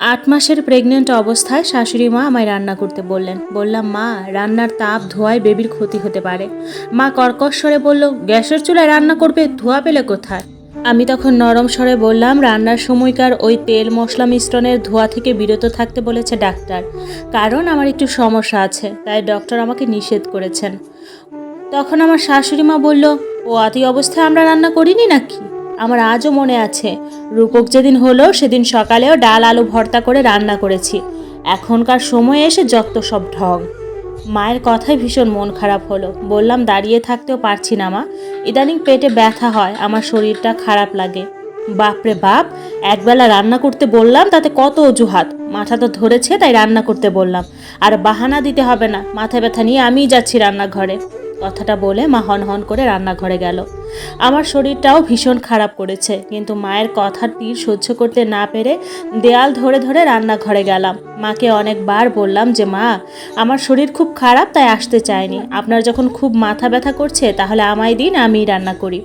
আট মাসের প্রেগনেন্ট অবস্থায় শাশুড়ি মা আমায় রান্না করতে বললেন। বললাম, মা, রান্নার তাপ ধোঁয়ায় বেবির ক্ষতি হতে পারে। মা কর্কশ স্বরে বলল, গ্যাসের চুলায় রান্না করবে, ধোঁয়া পেলে কোথায়? আমি তখন নরম স্বরে বললাম, রান্নার সময়কার ওই তেল মশলা মিশ্রণের ধোঁয়া থেকে বিরত থাকতে বলেছে ডাক্তার। কারণ আমার একটু সমস্যা আছে, তাই ডক্টর আমাকে নিষেধ করেছেন। তখন আমার শাশুড়ি মা বলল, ও আতি অবস্থায় আমরা রান্না করিনি নাকি? আমার আজও মনে আছে। রূপক যেদিন হলো, সেদিন সকালেও ডাল আলু ভর্তা করে রান্না করেছি। এখনকার সময়ে এসে যত সব ঢং। মায়ের কথায় ভীষণ মন খারাপ হলো। বললাম, দাঁড়িয়ে থাকতেও পারছি না মা। ইদানিং পেটে ব্যথা হয়, আমার শরীরটা খারাপ লাগে। বাপরে বাপ, একবেলা রান্না করতে বললাম, তাতে কত অজুহাত। মাথা তো ধরেছে, তাই রান্না করতে বললাম। আর বাহানা দিতে হবে না। মাথা ব্যথা নিয়ে আমিই যাচ্ছি রান্নাঘরে। কথাটা বলে মা হন হন করে রান্নাঘরে গেল। আমার শরীরটাও ভীষণ খারাপ করেছে, কিন্তু মায়ের কথার তীর সহ্য করতে না পেরে দেয়াল ধরে ধরে রান্নাঘরে গেলাম। মাকে অনেকবার বললাম যে, মা, আমার শরীর খুব খারাপ, তাই আসতে চায়নি আপনার যখন খুব মাথা ব্যথা করছে, তাহলে আমায় দিন আমি রান্না করি।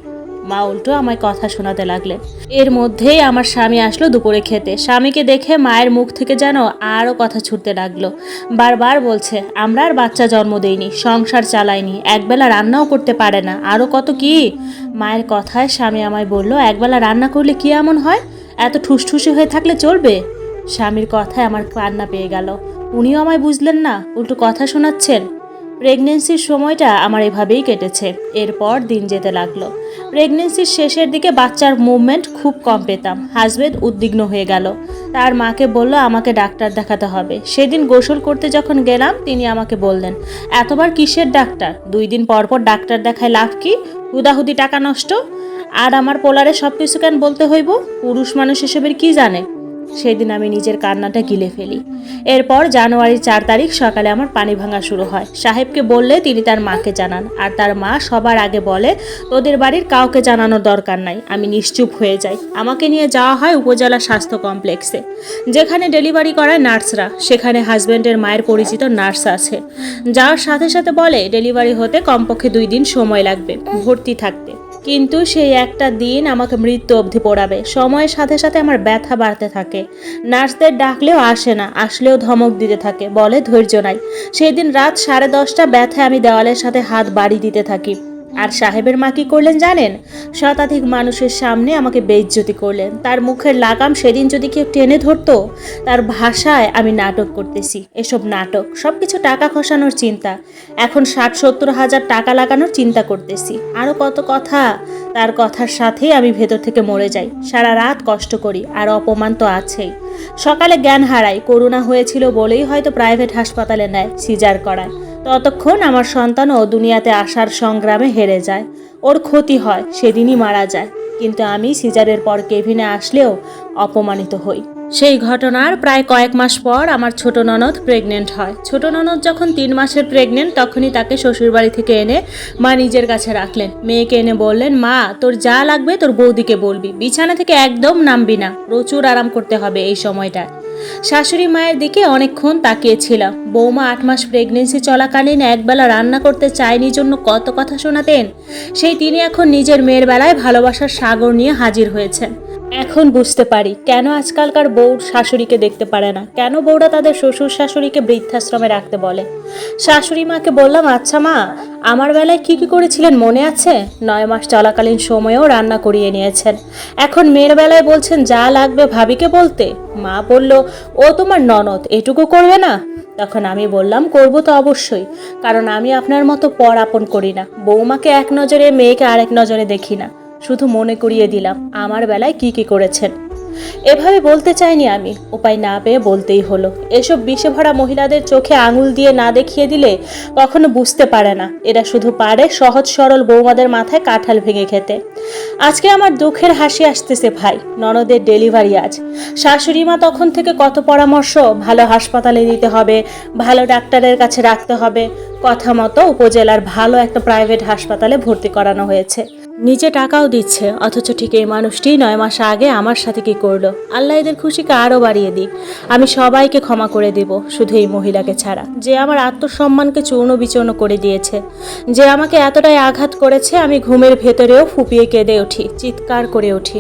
মা উল্টো আমায় কথা শোনাতে লাগলেন এর মধ্যেই আমার স্বামী আসলো দুপুরে খেতে। স্বামীকে দেখে মায়ের মুখ থেকে যেন আরও কথা ছুটতে লাগল। বারবার বলছে, আমরা আর বাচ্চা জন্ম দেইনি, সংসার চালাইনি, একবেলা রান্নাও করতে পারে না। আরও কত কি? মায়ের কথায় স্বামী আমায় বলল, একবেলা রান্না করলে কি এমন হয়? এত ঠুসঠুসে হয়ে থাকলে চলবে? স্বামীর কথায় আমার কান্না পেয়ে গেল। উনিও আমায় বুঝলেন না, উল্টো কথা শোনাচ্ছেন। প্রেগনেন্সির সময়টা আমার এভাবেই কেটেছে। এরপর দিন যেতে লাগল। প্রেগনেন্সির শেষের দিকে বাচ্চার মুভমেন্ট খুব কম পেতাম। হাজবেন্ড উদ্বিগ্ন হয়ে গেল। তার মাকে বলল, আমাকে ডাক্তার দেখাতে হবে। সেদিন গোসল করতে যখন গেলাম, তিনি আমাকে বললেন, এতবার কিসের ডাক্তার? দুই দিন পর পর ডাক্তার দেখায় লাভ কি? হুদাহুদি টাকা নষ্ট? আর আমার পোলারে সব কিছু কেন বলতে হইব? পুরুষ মানুষ এসবের কি জানে? সেদিন আমি নিজের কান্নাটা গিলে ফেলি। এরপর জানুয়ারির চার তারিখ সকালে আমার পানি ভাঙা শুরু হয়। সাহেবকে বললে তিনি তার মাকে জানান। আর তার মা সবার আগে বলে, তোদের বাড়ির কাউকে জানানোর দরকার নাই, আমি নিশ্চুপ হয়ে যাই। আমাকে নিয়ে যাওয়া হয় উপজেলা স্বাস্থ্য কমপ্লেক্সে, যেখানে ডেলিভারি করায় নার্সরা, সেখানে হাজব্যান্ডের মায়ের পরিচিত নার্স আছে। যাওয়ার সাথে সাথে বলে, ডেলিভারি হতে কমপক্ষে দুই দিন সময় লাগবে, ভর্তি থাকতে। কিন্তু সেই একটা দিন আমাকে মৃত্যু অবধি পড়াবে। সময়ের সাথে সাথে আমার ব্যথা বাড়তে থাকে। নার্সদের ডাকলেও আসে না, আসলেও ধমক দিতে থাকে, বলে ধৈর্য নাই। সেই দিন রাত সাড়ে দশটা ব্যথায় আমি দেওয়ালের সাথে হাত বাড়ি দিতে থাকি। আর সাহেবের মা কি করলেন জানেন? শতাধিক মানুষের সামনে আমাকে বেইজ্জতি করলেন। তার মুখের লাগাম সেদিন যদি কেউ টেনে ধরতো, তার ভাষায় আমি নাটক করতেছি। এসব নাটক সব কিছু টাকা খসানোর চিন্তা। এখন ষাট সত্তর হাজার টাকা লাগানোর চিন্তা করতেছি। আরও কত কথা, তার কথার সাথেই আমি ভেতর থেকে মরে যাই। সারা রাত কষ্ট করি, আর অপমান তো আছেই। সকালে জ্ঞান হারাই করোনা হয়েছিল বলেই হয়তো প্রাইভেট হাসপাতালে নেয়, সিজার করায়। ততক্ষণ আমার সন্তান ও দুনিয়াতে আসার সংগ্রামে হেরে যায়। ওর ক্ষতি হয়, সেদিনই মারা যায়। কিন্তু আমি সিজারের পর কেভিনে আসলেও অপমানিত হই। সেই ঘটনার প্রায় কয়েক মাস পর আমার ছোট ননদ প্রেগনেন্ট হয়। ছোট ননদ যখন তিন মাসের প্রেগনেন্ট, তখনই তাকে শ্বশুরবাড়ি থেকে এনে মা নিজের কাছে রাখলেন। মেয়েকে এনে বললেন, মা, তোর যা লাগবে তোর বৌদিকে বলবি। বিছানা থেকে একদম নামবি না। প্রচুর আরাম করতে হবে এই সময়টা শাশুড়ি মায়ের দিকে অনেকক্ষণ তাকিয়েছিলাম। বৌমা আট মাস প্রেগনেন্সি চলাকালীন একবেলা রান্না করতে চায়নি জন্য কত কথা শোনাতেন, সেই তিনি এখন নিজের মেয়ের বেলায় ভালোবাসার সাগর নিয়ে হাজির হয়েছেন। এখন বুঝতে পারি কেন আজকালকার বউ শাশুড়িকে দেখতে পারে না। কেন বউরা তাদের শ্বশুর শাশুড়িকে বৃদ্ধাশ্রমে রাখতে বলে? শাশুড়ি মাকে বললাম আচ্ছা মা, আমার বেলায় কি কি করেছিলেন মনে আছে? নয় মাস চলাকালীন সময়েও রান্না করিয়ে নিয়েছেন। এখন মেয়ের বেলায় বলছেন, যা লাগবে ভাবিকে বলতে। মা বলল, ও তোমার ননদ, এটুকু করবে না? তখন আমি বললাম, করব তো অবশ্যই, কারণ আমি আপনার মতো পর আপন করি না। বৌমাকে এক নজরে, মেয়েকে আরেক নজরে দেখি না। শুধু মনে করিয়ে দিলাম আমার বেলায় কি কি করেছেন। এভাবে বলতে চাইনি আমি। উপায় না পেয়ে বলতেই হলো। এসব বিষে ভরা মহিলাদের চোখে আঙুল দিয়ে না দেখিয়ে দিলে কখনো বুঝতে পারে না। এরা শুধু পারে সহজ সরল বৌমাদের মাথায় কাঁঠাল ভেঙে খেতে। আজকে আমার দুঃখের হাসি আসতেছে ভাই। ননদের ডেলিভারি আজ। শাশুড়ি মা তখন থেকে কত পরামর্শ, ভালো হাসপাতালে নিতে হবে, ভালো ডাক্তারের কাছে রাখতে হবে, কথা মতো উপজেলার ভালো একটা প্রাইভেট হাসপাতালে ভর্তি করানো হয়েছে। নিজে টাকাও দিচ্ছে, অথচ ঠিক এই মানুষটি নয়, মাস আগে আমার সাথে কি করল? আল্লাহ এদের খুশিকে আরও বাড়িয়ে দিক। আমি সবাইকে ক্ষমা করে দেব, শুধু এই মহিলাকে ছাড়া। যে আমার আত্মসম্মানকে চূর্ণ বিচূর্ণ করে দিয়েছে, যে আমাকে এতটাই আঘাত করেছে, আমি ঘুমের ভেতরেও ফুপিয়ে কেঁদে উঠি, চিৎকার করে উঠি।